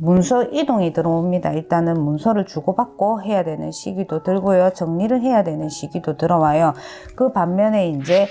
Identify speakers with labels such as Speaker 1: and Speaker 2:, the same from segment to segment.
Speaker 1: 문서 이동이 들어옵니다. 일단은 문서를 주고받고 해야 되는 시기도 들고요. 정리를 해야 되는 시기도 들어와요. 그 반면에 이제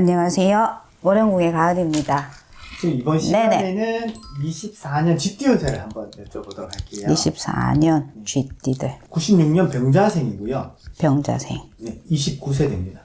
Speaker 2: 안녕하세요.
Speaker 1: 월영궁의 가을입니다.
Speaker 2: 지금 이번 시간에는 24년 집디운세를 한번 여쭤보도록 할게요.
Speaker 1: 24년 쥐띠들
Speaker 2: 96년 병자생이고요.
Speaker 1: 병자생.
Speaker 2: 네, 29세 됩니다.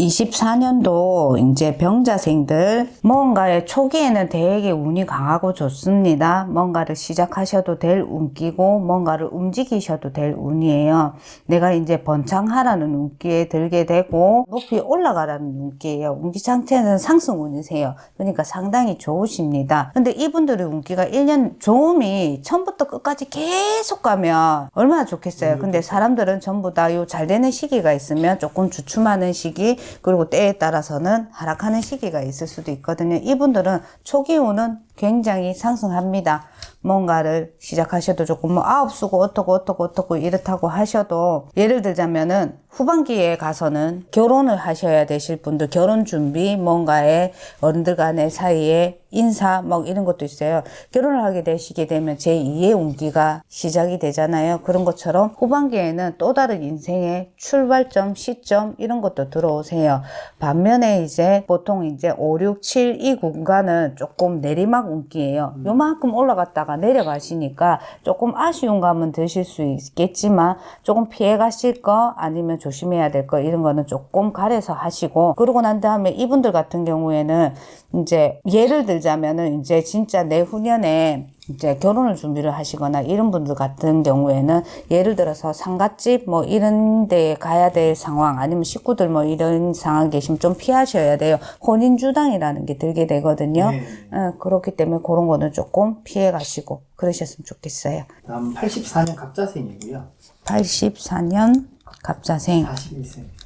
Speaker 1: 24년도 이제 병자생들 뭔가의 초기에는 되게 운이 강하고 좋습니다. 뭔가를 시작하셔도 될 운기고 뭔가를 움직이셔도 될 운이에요. 내가 이제 번창하라는 운기에 들게 되고 높이 올라가라는 운기예요. 운기 상태는 상승 운이세요. 그러니까 상당히 좋으십니다. 근데 이분들의 운기가 1년 좋음이 처음부터 끝까지 계속 가면 얼마나 좋겠어요. 근데 사람들은 전부 다 요 잘 되는 시기가 있으면 조금 주춤하는 시기 그리고 때에 따라서는 하락하는 시기가 있을 수도 있거든요. 이분들은 초기 운은 굉장히 상승합니다. 뭔가를 시작하셔도 조금 뭐 아홉 수고 어떻고 어떻고 어떻고 이렇다고 하셔도 예를 들자면은 후반기에 가서는 결혼을 하셔야 되실 분들 결혼 준비 뭔가에 어른들 간의 사이에 인사 뭐 이런 것도 있어요. 결혼을 하게 되시게 되면 제2의 운기가 시작이 되잖아요. 그런 것처럼 후반기에는 또 다른 인생의 출발점, 시점 이런 것도 들어오세요. 반면에 이제 보통 이제 5, 6, 7 이 구간은 조금 내리막 운기예요. 요만큼 올라갔다가 내려가시니까 조금 아쉬운 감은 드실 수 있겠지만 조금 피해 가실 거 아니면 조심해야 될 거 이런 거는 조금 가려서 하시고 그러고 난 다음에 이분들 같은 경우에는 이제 예를 들자면은 이제 진짜 내후년에 이제 결혼을 준비를 하시거나 이런 분들 같은 경우에는 예를 들어서 상갓집 뭐 이런 데 가야 될 상황 아니면 식구들 뭐 이런 상황 계시면 좀 피하셔야 돼요. 혼인 주당이라는 게 들게 되거든요.
Speaker 2: 네.
Speaker 1: 어, 그렇기 때문에 그런 거는 조금 피해 가시고 그러셨으면 좋겠어요.
Speaker 2: 다음 84년 갑자생이고요.
Speaker 1: 84년 갑자생.
Speaker 2: 41세.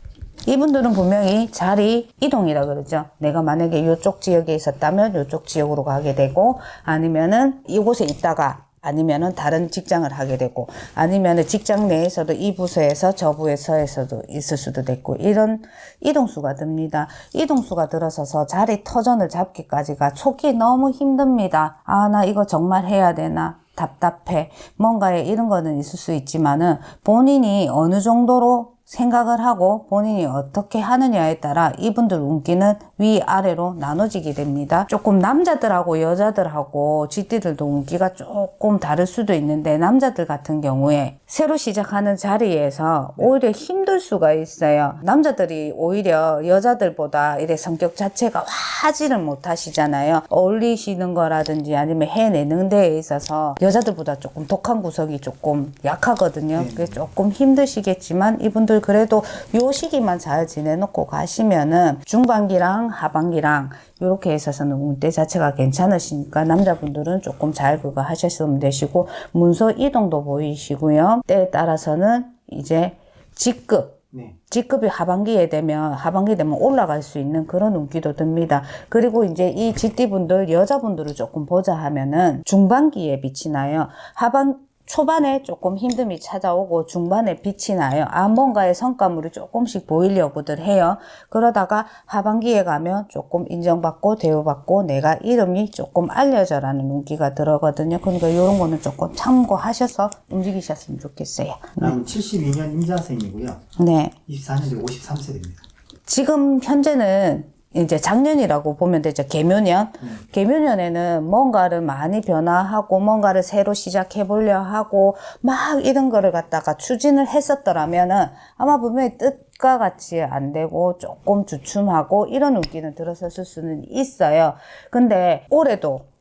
Speaker 1: 이분들은 분명히 자리 이동이라 그러죠. 내가 만약에 이쪽 지역에 있었다면 이쪽 지역으로 가게 되고 아니면은 이곳에 있다가 아니면은 다른 직장을 하게 되고 아니면은 직장 내에서도 이 부서에서 저 부서에서도 있을 수도 됐고 이런 이동수가 듭니다. 이동수가 들어서서 자리 터전을 잡기까지가 초기 너무 힘듭니다. 아, 나 이거 정말 해야 되나? 답답해. 뭔가에 이런 거는 있을 수 있지만은 본인이 어느 정도로 생각을 하고 본인이 어떻게 하느냐에 따라 이분들 운기는 위아래로 나눠지게 됩니다. 조금 남자들하고 여자들하고 쥐띠들도 운기가 조금 다를 수도 있는데 남자들 같은 경우에 새로 시작하는 자리에서 오히려 힘들 수가 있어요. 남자들이 오히려 여자들보다 이래 성격 자체가 하지를 못하시잖아요. 어울리시는 거라든지 아니면 해내는 데에 있어서 여자들보다 조금 독한 구석이 조금 약하거든요. 그게 조금 힘드시겠지만 이분들 그래도 요 시기만 잘 지내놓고 가시면은 중반기랑 하반기랑 이렇게 있어서는 운대 자체가 괜찮으시니까 남자분들은 조금 잘 그거 하셨으면 되시고 문서 이동도 보이시고요. 때에 따라서는 이제 직급
Speaker 2: 네.
Speaker 1: 직급이 하반기에 되면 하반기 되면 올라갈 수 있는 그런 운기도 듭니다. 그리고 이제 이 GT분들 여자분들을 조금 보자 하면은 중반기에 빛이 나요. 하반 초반에 조금 힘듦이 찾아오고 중반에 빛이 나요. 아, 뭔가의 성과물이 조금씩 보이려고들 해요. 그러다가 하반기에 가면 조금 인정받고 대우받고 내가 이름이 조금 알려져라는 운기가 들어거든요. 그러니까 이런 거는 조금 참고하셔서 움직이셨으면 좋겠어요.
Speaker 2: 다음 72년 임자생이고요.
Speaker 1: 네.
Speaker 2: 24년도 53세 됩니다.
Speaker 1: 지금 현재는 이제 작년이라고 보면 되죠. 개묘년. 개묘년에는 뭔가를 많이 변화하고 뭔가를 새로 시작해 보려 하고 막 이런 거를 갖다가 추진을 했었더라면은 아마 분명히 뜻과 같이 안 되고 조금 주춤하고 이런 운기는 들어섰을 수는 있어요. 근데 올해도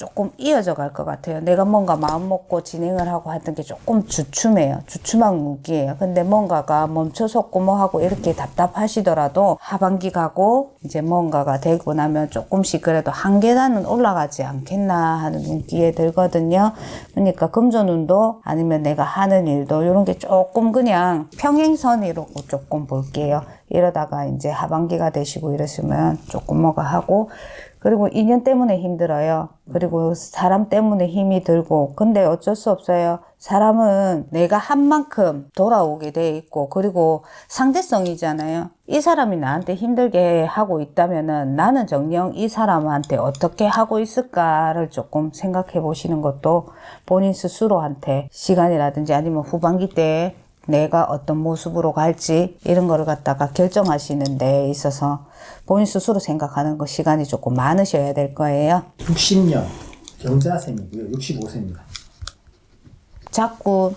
Speaker 1: 조금 이어져 갈 것 같아요. 내가 뭔가 마음 먹고 진행을 하고 했던 게 조금 주춤해요. 주춤한 무기예요. 근데 뭔가가 멈춰섰고 뭐 하고 이렇게 답답하시더라도 하반기 가고 이제 뭔가가 되고 나면 조금씩 그래도 한 계단은 올라가지 않겠나 하는 눈기에 들거든요. 그러니까 금전운도 아니면 내가 하는 일도 이런 게 조금 그냥 평행선이라고 조금 볼게요. 이러다가 이제 하반기가 되시고 이러시면 조금 뭐가 하고 그리고 인연 때문에 힘들어요. 그리고 사람 때문에 힘이 들고. 근데 어쩔 수 없어요. 사람은 내가 한 만큼 돌아오게 돼 있고, 그리고 상대성이잖아요. 이 사람이 나한테 힘들게 하고 있다면은 나는 정녕 이 사람한테 어떻게 하고 있을까를 조금 생각해 보시는 것도 본인 스스로한테 시간이라든지 아니면 후반기 때 내가 어떤 모습으로 갈지 이런 거를 갖다가 결정하시는 데 있어서 본인 스스로 생각하는 거 시간이 조금 많으셔야 될 거예요.
Speaker 2: 60년 경자생이고요. 65세입니다.
Speaker 1: 자꾸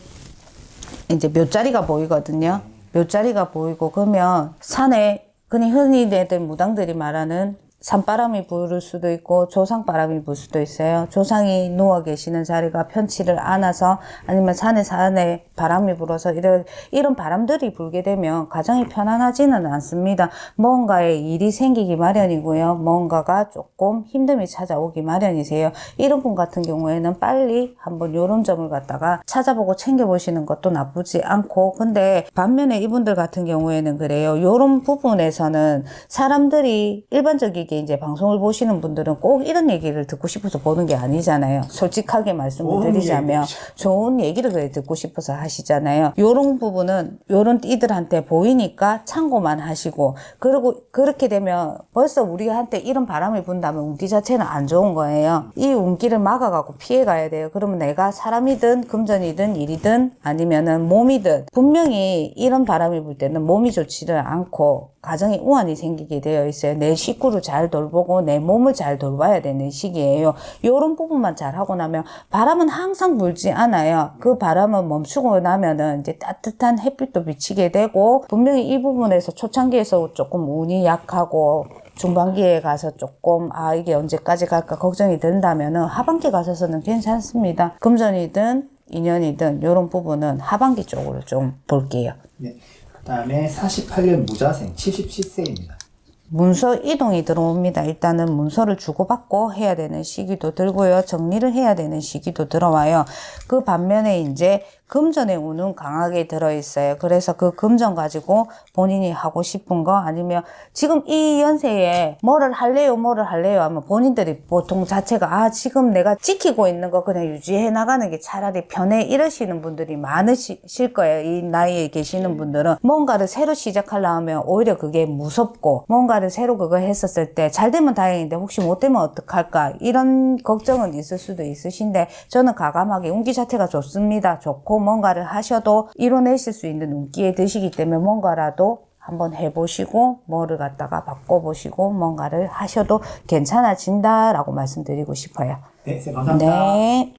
Speaker 1: 이제 묘자리가 보이거든요. 묘자리가 보이고 그러면 산에 그냥 흔히 애들 무당들이 말하는 산바람이 불 수도 있고 조상바람이 불 수도 있어요. 조상이 누워 계시는 자리가 편치를 않아서 아니면 산에 산에 바람이 불어서 이런 이런 바람들이 불게 되면 가정이 편안하지는 않습니다. 뭔가의 일이 생기기 마련이고요. 뭔가가 조금 힘듦이 찾아오기 마련이세요. 이런 분 같은 경우에는 빨리 한번 요런 점을 갖다가 찾아보고 챙겨보시는 것도 나쁘지 않고 근데 반면에 이분들 같은 경우에는 그래요. 요런 부분에서는 사람들이 일반적이게 이제 방송을 보시는 분들은 꼭 이런 얘기를 듣고 싶어서 보는 게 아니잖아요. 솔직하게 말씀을 드리자면. 좋은 얘기를 그래 듣고 싶어서 하시잖아요. 요런 부분은 요런 띠들한테 보이니까 참고만 하시고 그리고 그렇게 되면 벌써 우리한테 이런 바람이 분다면 운기 자체는 안 좋은 거예요. 이 운기를 막아가고 피해 가야 돼요. 그러면 내가 사람이든 금전이든 일이든 아니면은 몸이든 분명히 이런 바람이 불 때는 몸이 좋지를 않고 가정에 우환이 생기게 되어 있어요. 내 식구를 잘 돌보고 내 몸을 잘 돌봐야 되는 시기예요. 요런 부분만 잘 하고 나면 바람은 항상 불지 않아요. 그 바람은 멈추고 나면은 이제 따뜻한 햇빛도 비치게 되고 분명히 이 부분에서 초창기에서 조금 운이 약하고 중반기에 가서 조금 아 이게 언제까지 갈까 걱정이 된다면은 하반기 가서서는 괜찮습니다. 금전이든 인연이든 요런 부분은 하반기 쪽으로 좀 볼게요.
Speaker 2: 네. 그 다음에 48년 무자생 77세입니다.
Speaker 1: 문서 이동이 들어옵니다. 일단은 문서를 주고받고 해야 되는 시기도 들고요. 정리를 해야 되는 시기도 들어와요. 그 반면에 이제 금전의 운은 강하게 들어있어요. 그래서 그 금전 가지고 본인이 하고 싶은 거 아니면 지금 이 연세에 뭐를 할래요, 뭐를 할래요 하면 본인들이 보통 자체가 아, 지금 내가 지키고 있는 거 그냥 유지해 나가는 게 차라리 편해 이러시는 분들이 많으실 거예요. 이 나이에 계시는 분들은 뭔가를 새로 시작하려면 오히려 그게 무섭고 뭔가를 새로 그거 했었을 때 잘 되면 다행인데 혹시 못 되면 어떡할까 이런 걱정은 있을 수도 있으신데 저는 가감하게 운기 자체가 좋습니다. 좋고 뭔가를 하셔도 이뤄내실 수 있는 운기에 드시기 때문에 뭔가라도 한번 해보시고 뭐를 갖다가 바꿔보시고 뭔가를 하셔도 괜찮아진다라고 말씀드리고 싶어요.
Speaker 2: 네, 쌤 감사합니다.
Speaker 1: 네.